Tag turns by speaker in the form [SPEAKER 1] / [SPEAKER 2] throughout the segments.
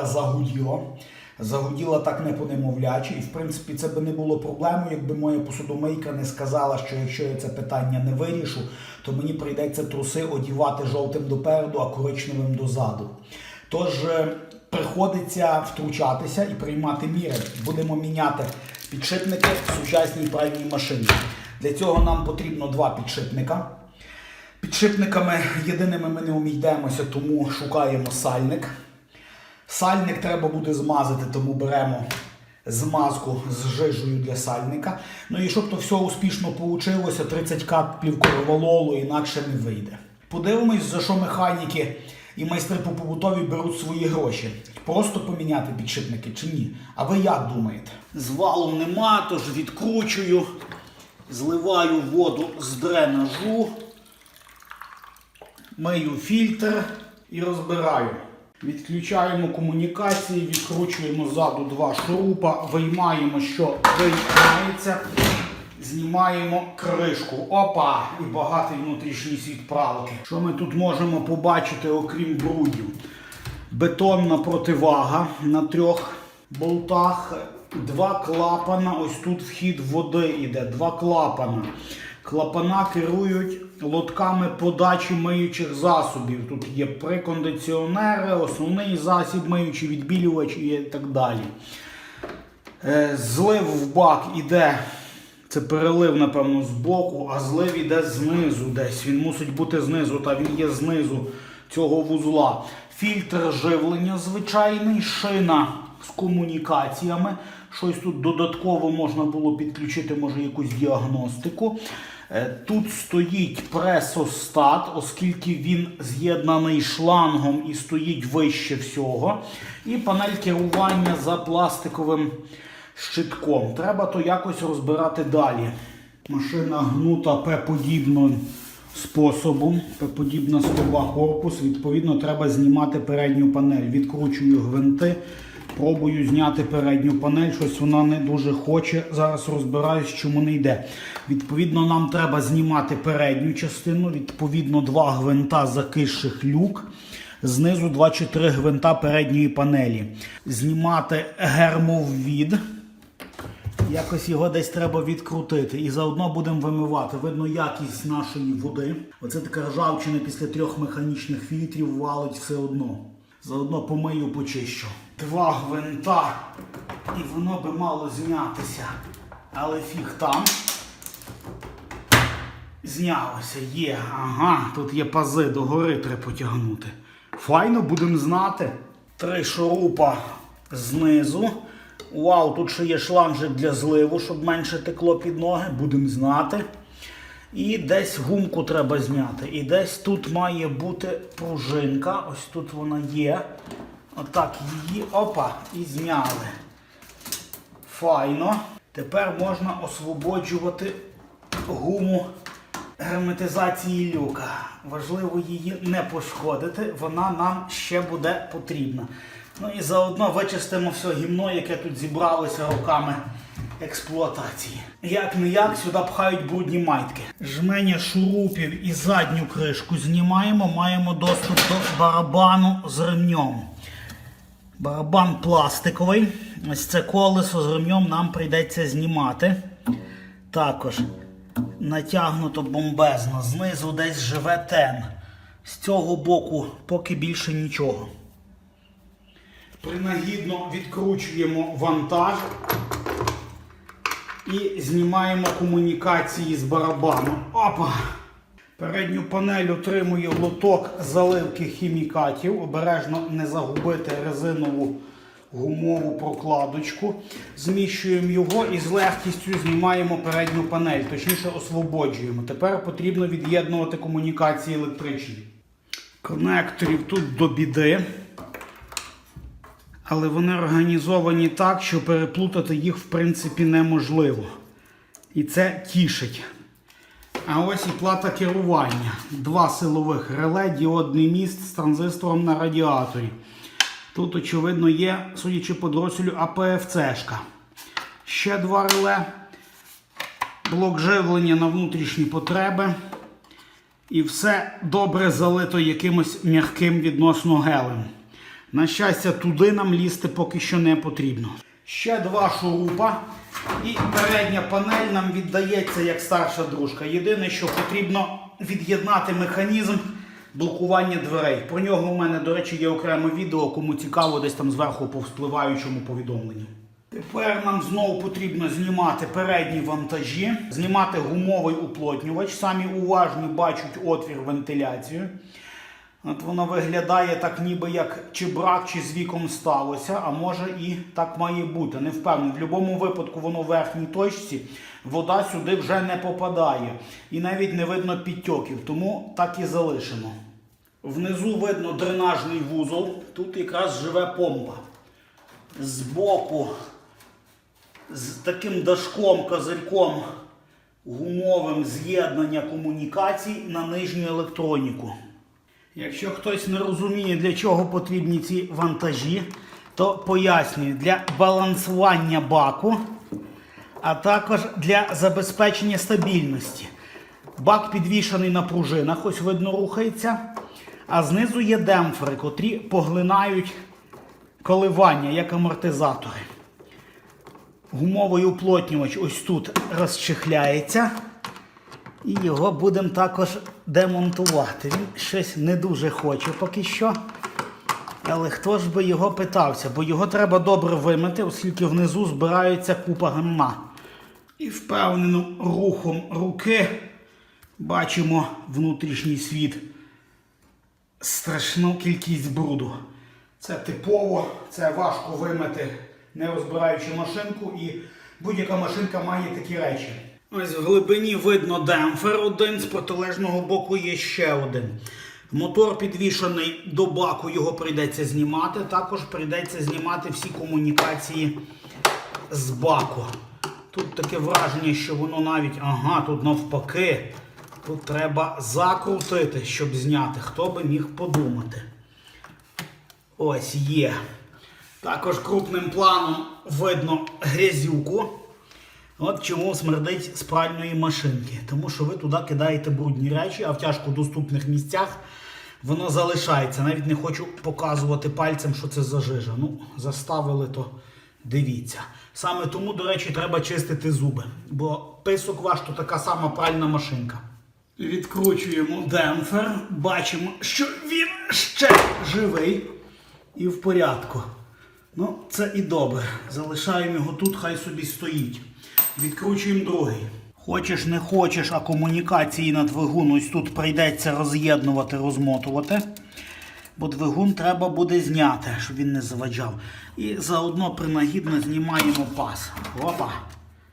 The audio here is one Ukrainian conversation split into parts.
[SPEAKER 1] мигалка загуділа. Загуділа так не по-немовлячі. І в принципі це би не було проблемою, якби моя посудомийка не сказала, що якщо я це питання не вирішу, то мені прийдеться труси одівати жовтим допереду, а коричневим дозаду. Тож е, приходиться втручатися і приймати міри. Будемо міняти підшипники в сучасній пральній машині. Для цього нам потрібно два підшипника. Підшипниками єдиними ми не умійдемося, тому шукаємо сальник. Сальник треба буде змазати, тому беремо змазку з жижею для сальника. Ну і щоб то все успішно вийшло, 30 каплів коровололу, інакше не вийде. Подивимось, за що механіки і майстри по побутові беруть свої гроші. Просто поміняти підшипники чи ні? А ви як думаєте? Звалу нема, тож відкручую, зливаю воду з дренажу мию фільтр і розбираю. Відключаємо комунікації, відкручуємо ззаду два шурупа, виймаємо, що виймається, знімаємо кришку. Опа! І багатий внутрішній світ правки. Що ми тут можемо побачити, окрім брудів? Бетонна противага на трьох болтах. Два клапана. Ось тут вхід води йде. Два клапана. Клапана керують лотками подачі миючих засобів. Тут є прикондиціонери, основний засіб, миючий відбілювач і так далі. Е, Злив в бак іде. Це перелив, напевно, з боку, а злив іде знизу десь. Він мусить бути знизу, та він є знизу цього вузла. Фільтр живлення звичайний, шина з комунікаціями. Щось тут додатково можна було підключити, може, якусь діагностику. Е, Тут стоїть пресостат, оскільки він з'єднаний шлангом і стоїть вище всього. І панель керування за пластиковим щитком. Треба то якось розбирати далі. Машина гнута П-подібним способом. П-подібна скоба корпус. Відповідно, треба знімати передню панель. Відкручую гвинти. Пробую зняти передню панель, щось вона не дуже хоче. Зараз розбираюсь, чому не йде. Відповідно, нам треба знімати передню частину, відповідно, два гвинта закисших люк. Знизу 2 чи 3 гвинта передньої панелі. Знімати гермоввід. Якось його десь треба відкрутити. І заодно будемо вимивати. Видно якість нашої води. Оце така ржавчина після трьох механічних фільтрів валить все одно. Заодно помию, почищу. Два гвинта. І воно би мало знятися. Але фіг там. Знялося, є. Ага, тут є пази, догори треба потягнути. Файно, будемо знати. Три шурупа знизу. Вау, тут ще є шланжик для зливу, щоб менше текло під ноги, будемо знати. І десь гумку треба зняти. І десь тут має бути пружинка. Ось тут вона є. Отак її опа і зняли. Файно. Тепер можна освободжувати гуму герметизації люка. Важливо її не пошкодити, вона нам ще буде потрібна. Ну і заодно вичистимо все гімно, яке тут зібралося роками експлуатації. Як не як сюди пхають брудні майтки. Жмення шурупів і задню кришку знімаємо, маємо доступ до барабану з ремнем. Барабан пластиковий. Ось це колесо з ремнем нам прийдеться знімати. Також натягнуто бомбезно. Знизу десь живе тен. З цього боку поки більше нічого. Принагідно відкручуємо вантаж і знімаємо комунікації з барабаном. Опа! Передню панель отримує лоток заливки хімікатів. Обережно не загубити резинову гумову прокладочку. Зміщуємо його і з легкістю знімаємо передню панель, точніше освободжуємо. Тепер потрібно від'єднувати комунікації електричні. Конекторів тут до біди. Але вони організовані так, що переплутати їх в принципі неможливо. І це тішить. А ось і плата керування. Два силових реле, діодний міст з транзистором на радіаторі. Тут, очевидно, є, судячи по дроселю, АПФЦ-шка. Ще два реле. Блок живлення на внутрішні потреби. І все добре залито якимось м'яким відносно гелем. На щастя, туди нам лізти поки що не потрібно. Ще два шурупа. І передня панель нам віддається як старша дружка. Єдине, що потрібно від'єднати механізм блокування дверей. Про нього у мене, до речі, є окреме відео, кому цікаво, десь там зверху по вспливаючому повідомленню. Тепер нам знову потрібно знімати передні вантажі, знімати гумовий уплотнювач. Самі уважні бачать отвір вентиляцію. От воно виглядає так, ніби як чи брак, чи з віком сталося, а може і так має бути. Не впевнений. В будь-якому випадку воно в верхній точці, вода сюди вже не попадає. І навіть не видно підтьоків, тому так і залишимо. Внизу видно дренажний вузол. Тут якраз живе помпа. Збоку з таким дашком, козирьком гумовим з'єднання комунікацій на нижню електроніку. Якщо хтось не розуміє, для чого потрібні ці вантажі, то пояснюю, для балансування баку, а також для забезпечення стабільності. Бак підвішаний на пружинах, ось видно рухається, а знизу є демпфери, котрі поглинають коливання, як амортизатори. Гумовий уплотнювач ось тут розчехляється. І його будемо також демонтувати. Він щось не дуже хоче поки що. Але хто ж би його питався? Бо його треба добре вимити, оскільки внизу збирається купа гамна. І впевненим рухом руки бачимо внутрішній світ. Страшну кількість бруду. Це типово, це важко вимити, не розбираючи машинку, і будь-яка машинка має такі речі. Ось в глибині видно демпфер один, з протилежного боку є ще один. Мотор підвішений до баку, його прийдеться знімати. Також прийдеться знімати всі комунікації з баку. Тут таке враження, що воно навіть, ага, тут навпаки. Тут треба закрутити, щоб зняти. Хто би міг подумати. Ось є. Також крупним планом видно грязюку. От чому смердить з пральної машинки. Тому що ви туди кидаєте брудні речі, а в тяжко доступних місцях воно залишається. Навіть не хочу показувати пальцем, що це за жижа. Ну, заставили, то дивіться. Саме тому, до речі, треба чистити зуби. Бо писок ваш то така сама пральна машинка. Відкручуємо демпфер, бачимо, що він ще живий і в порядку. Ну, це і добре. Залишаємо його тут, хай собі стоїть. Відкручуємо другий. Хочеш, не хочеш, а комунікації на двигун ось тут прийдеться роз'єднувати, розмотувати. Бо двигун треба буде зняти, щоб він не заваджав. І заодно принагідно знімаємо пас. Опа.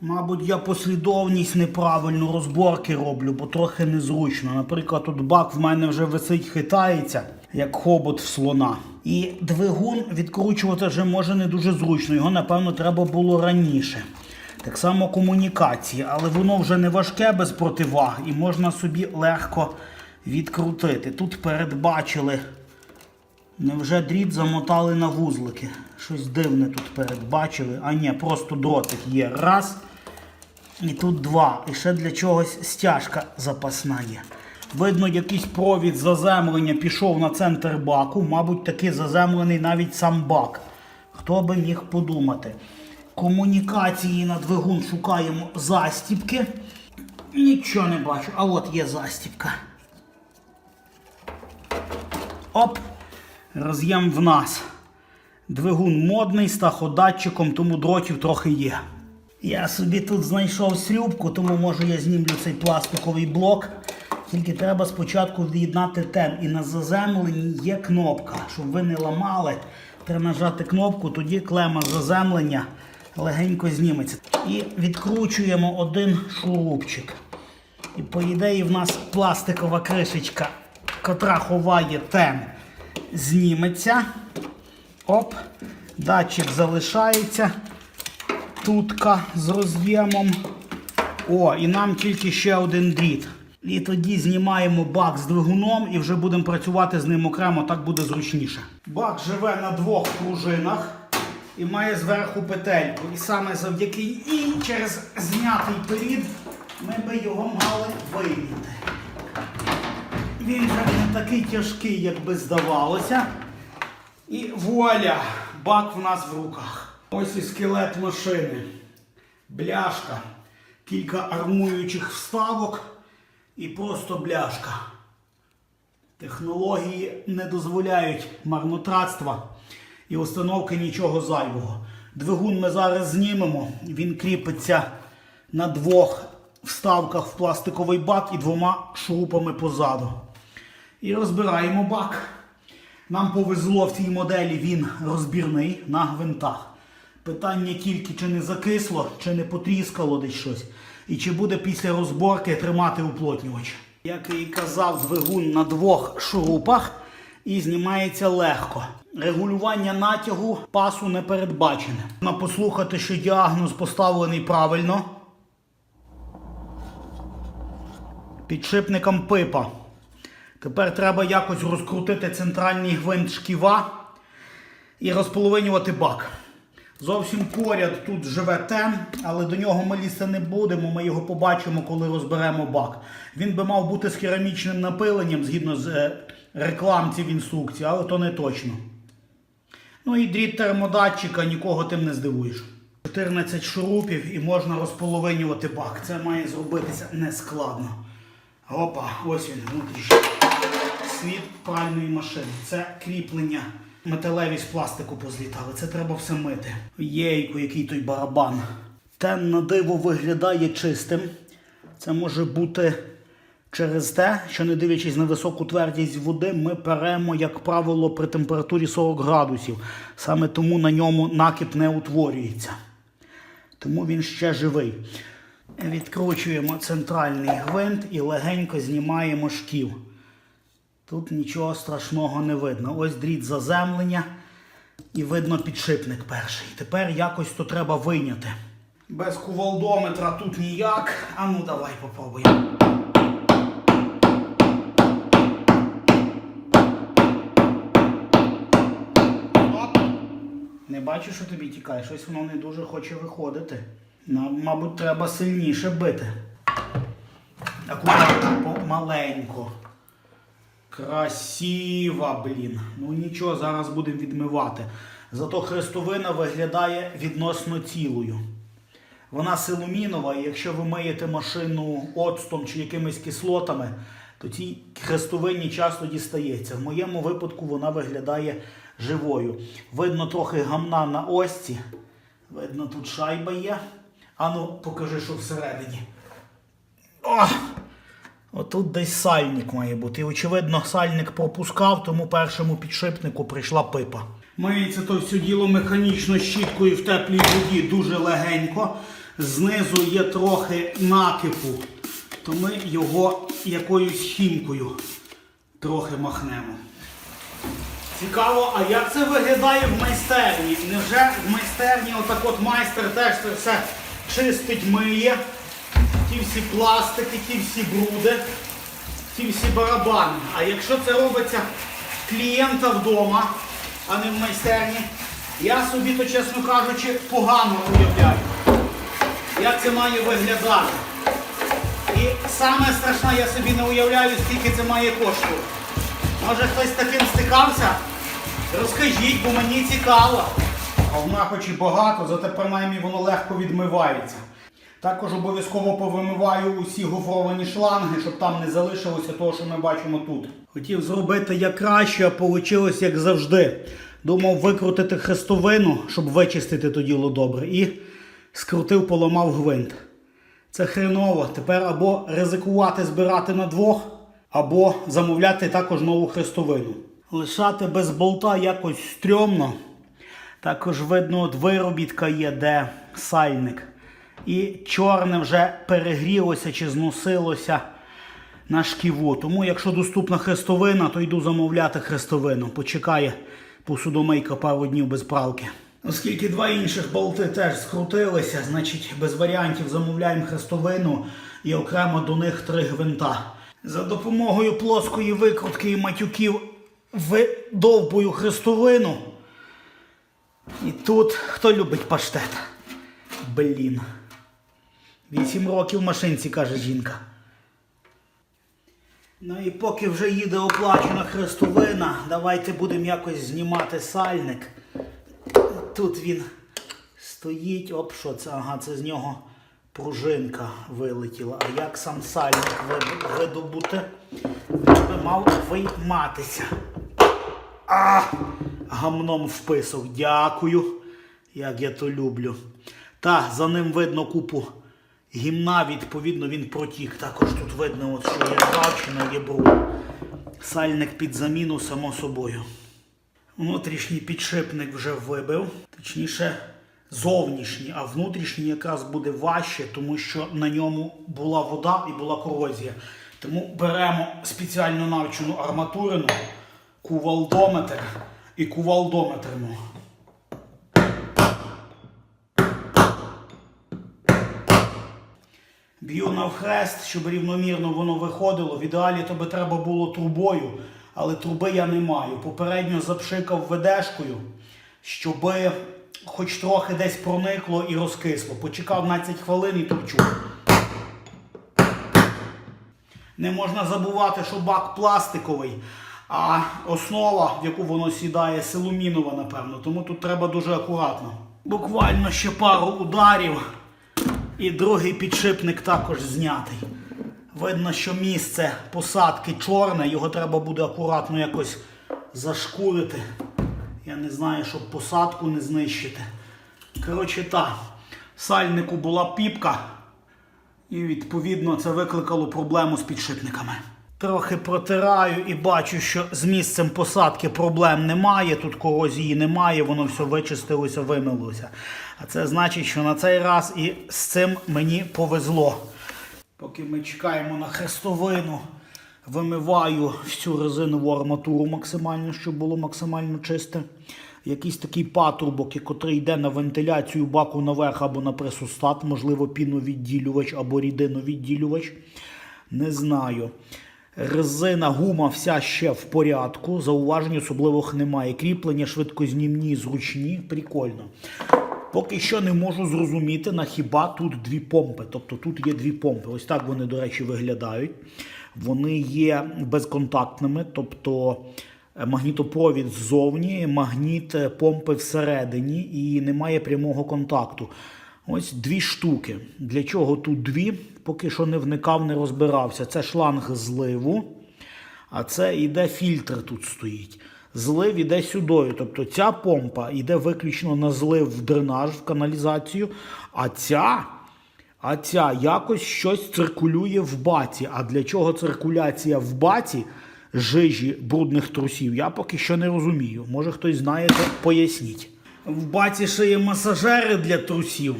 [SPEAKER 1] Мабуть, я послідовність неправильну розборки роблю, бо трохи незручно. Наприклад, тут бак в мене вже висить, хитається, як хобот в слона. І двигун відкручувати вже може не дуже зручно. Його, напевно, треба було раніше. Так само комунікації, але воно вже не важке без противаг і можна собі легко відкрутити. Тут передбачили, невже дріт замотали на вузлики. Щось дивне тут передбачили. А ні, просто дротик є. Раз. І тут два. І ще для чогось стяжка запасна є. Видно, якийсь провід заземлення пішов на центр баку. Мабуть, таки заземлений навіть сам бак. Хто би міг подумати. Комунікації на двигун шукаємо застіпки. Нічого не бачу. А от є застіпка. Оп! Роз'єм в нас. Двигун модний з таходатчиком, тому дротів трохи є. Я собі тут знайшов срібку, тому може я знімлю цей пластиковий блок. Тільки треба спочатку від'єднати тен. І на заземленні є кнопка. Щоб ви не ламали, треба нажати кнопку, тоді клема заземлення легенько зніметься. І відкручуємо один шурупчик. І по ідеї в нас пластикова кришечка, котра ховає тен, зніметься. Оп, датчик залишається. Тутка з роз'ємом. О, і нам тільки ще один дріт. І тоді знімаємо бак з двигуном і вже будемо працювати з ним окремо, так буде зручніше. Бак живе на двох пружинах і має зверху петельку. І саме завдяки їй через знятий перід ми би його мали вийняти. Він же не такий тяжкий, як би здавалося. І вуаля! Бак в нас в руках. Ось і скелет машини. Бляшка. Кілька армуючих вставок і просто бляшка. Технології не дозволяють марнотратства і установки нічого зайвого. Двигун ми зараз знімемо. Він кріпиться на двох вставках в пластиковий бак і двома шурупами позаду. І розбираємо бак. Нам повезло в цій моделі він розбірний на гвинтах. Питання тільки, чи не закисло, чи не потріскало десь щось, і чи буде після розборки тримати уплотнювач. Як і казав, двигун на двох шурупах і знімається легко. Регулювання натягу пасу не передбачене. Можна послухати, що діагноз поставлений правильно. Підшипником пипа. Тепер треба якось розкрутити центральний гвинт шківа і розполовинювати бак. Зовсім поряд тут живе тен, але до нього ми лізти не будемо. Ми його побачимо, коли розберемо бак. Він би мав бути з керамічним напиленням згідно з е, рекламці в інструкції, але то не точно. Ну і дріт термодатчика нікого тим не здивуєш. 14 шурупів і можна розполовинювати бак. Це має зробитися нескладно. Опа, ось він внутрішній. Світ пральної машини. Це кріплення. Металеві з пластику позлітали. Це треба все мити. Єйку, який той барабан. Тен на диво виглядає чистим. Це може бути через те, що не дивлячись на високу твердість води, ми перемо, як правило, при температурі 40 градусів. Саме тому на ньому накип не утворюється. Тому він ще живий. Відкручуємо центральний гвинт і легенько знімаємо шків. Тут нічого страшного не видно. Ось дріт заземлення і видно підшипник перший. Тепер якось то треба вийняти. Без кувалдометра тут ніяк. А ну давай попробуємо. Бачу, що тобі тікає, щось воно не дуже хоче виходити. Нам, мабуть, треба сильніше бити. Акуратно, маленько. Красива, блін. Ну нічого, зараз будемо відмивати. Зато хрестовина виглядає відносно цілою. Вона силумінова, і якщо ви миєте машину оцтом чи якимись кислотами, то цій хрестовині часто дістається. В моєму випадку вона виглядає живою. Видно трохи гамна на осці. Видно, тут шайба є. Ану, покажи, що всередині. О! Отут десь сальник має бути. І, очевидно, сальник пропускав, тому першому підшипнику прийшла пипа. Миється то все діло механічно щіткою в теплій воді дуже легенько. Знизу є трохи накипу, то ми його якоюсь хімкою трохи махнемо. Цікаво, а як це виглядає в майстерні? Невже в майстерні отак от майстер теж це все чистить, миє? ті всі пластики, ті всі бруди, ті всі барабани. А якщо це робиться клієнта вдома, а не в майстерні, я собі, то, чесно кажучи, погано уявляю, як це має виглядати. І саме страшне, я собі не уявляю, скільки це має коштувати. Може хтось таким стикався? Розкажіть, бо мені цікаво. А вона хоч і багато, зате принаймні воно легко відмивається. Також обов'язково повимиваю усі гофровані шланги, щоб там не залишилося того, що ми бачимо тут. Хотів зробити як краще, а вийшло як завжди. Думав викрутити хрестовину, щоб вичистити то діло добре. І скрутив, поламав гвинт. Це хреново. Тепер або ризикувати збирати на двох, або замовляти також нову хрестовину. Лишати без болта якось стрьомно. Також видно, от виробітка є, де сальник. І чорне вже перегрілося чи зносилося на шківу. Тому, якщо доступна хрестовина, то йду замовляти хрестовину. Почекає посудомийка пару днів без пралки. Оскільки два інших болти теж скрутилися, значить без варіантів замовляємо хрестовину і окремо до них три гвинта. За допомогою плоскої викрутки і матюків видовбую хрестовину. І тут хто любить паштет? Блін. Вісім років в машинці, каже жінка. Ну і поки вже їде оплачена хрестовина, давайте будемо якось знімати сальник. Тут він стоїть, оп, що це? Ага, це з нього пружинка вилетіла. А як сам сальник видобути? Би мав вийматися. А! Гамном в писок. Дякую. Як я то люблю. Та, за ним видно купу гімна, відповідно, він протік. Також тут видно, от, що є ржавчина, є бруд. Сальник під заміну, само собою. Внутрішній підшипник вже вибив, точніше, зовнішній, а внутрішній якраз буде важче, тому що на ньому була вода і була корозія. Тому беремо спеціально навчену арматурину, кувалдометр і кувалдометримо. Б'ю навхрест, щоб рівномірно воно виходило. В ідеалі то би треба було трубою, але труби я не маю. Попередньо запшикав ведешкою, щоб хоч трохи десь проникло і розкисло. Почекав 15 хвилин і топчу. Не можна забувати, що бак пластиковий, а основа, в яку воно сідає, силумінова, напевно. Тому тут треба дуже акуратно. Буквально ще пару ударів. І другий підшипник також знятий. Видно, що місце посадки чорне, його треба буде акуратно якось зашкурити. Я не знаю, щоб посадку не знищити. Коротше так, сальнику була піпка, і відповідно це викликало проблему з підшипниками. Трохи протираю і бачу, що з місцем посадки проблем немає, тут корозії немає, воно все вичистилося, вимилося. А це значить, що на цей раз і з цим мені повезло. Поки ми чекаємо на хрестовину, вимиваю всю резинову арматуру максимально, щоб було максимально чисте. Якийсь такий патрубок, який йде на вентиляцію баку наверх або на пресустат, можливо, піновідділювач або рідиновідділювач. Не знаю. Резина, гума вся ще в порядку. Зауважень особливих немає. Кріплення швидкознімні, зручні, прикольно. Поки що не можу зрозуміти, на хіба тут дві помпи. Тобто тут є дві помпи. Ось так вони, до речі, виглядають. Вони є безконтактними, тобто е, магнітопровід ззовні, магніт е, помпи всередині і немає прямого контакту. Ось дві штуки. Для чого тут дві? Поки що не вникав, не розбирався. Це шланг зливу, а це іде фільтр тут стоїть. Злив іде сюди. Тобто ця помпа йде виключно на злив в дренаж, в каналізацію, а ця. А ця якось щось циркулює в баці. А для чого циркуляція в баці жижі брудних трусів, я поки що не розумію. Може хтось знає, то поясніть. В баці ще є масажери для трусів,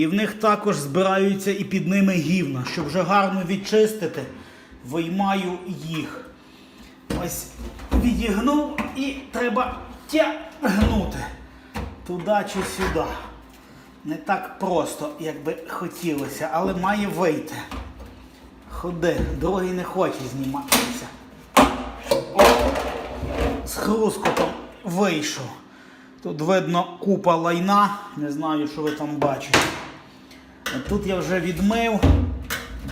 [SPEAKER 1] і в них також збираються і під ними гівна. Щоб вже гарно відчистити, виймаю їх. Ось відігнув і треба тягнути туди чи сюди. Не так просто, як би хотілося, але має вийти. Ходи, другий не хоче зніматися. О! З хрускотом вийшов. Тут видно купа лайна, не знаю, що ви там бачите. Тут я вже відмив,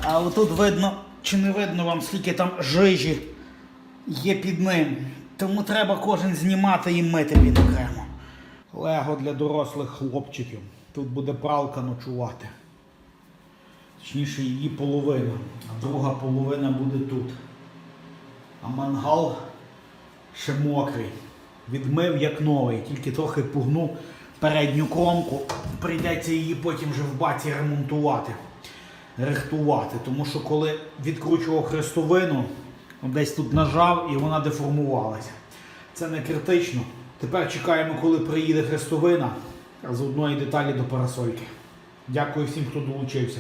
[SPEAKER 1] а отут видно, чи не видно вам, скільки там жижі є під ним. Тому треба кожен знімати і мити він окремо. Лего для дорослих хлопчиків. Тут буде пралка ночувати. Точніше, її половина. А друга половина буде тут. А мангал ще мокрий. Відмив як новий, тільки трохи пугну передню кромку. Прийдеться її потім вже в баці ремонтувати, рихтувати. Тому що коли відкручував хрестовину, десь тут нажав і вона деформувалася. Це не критично. Тепер чекаємо, коли приїде хрестовина, з одної деталі до парасольки. Дякую всім, хто долучився.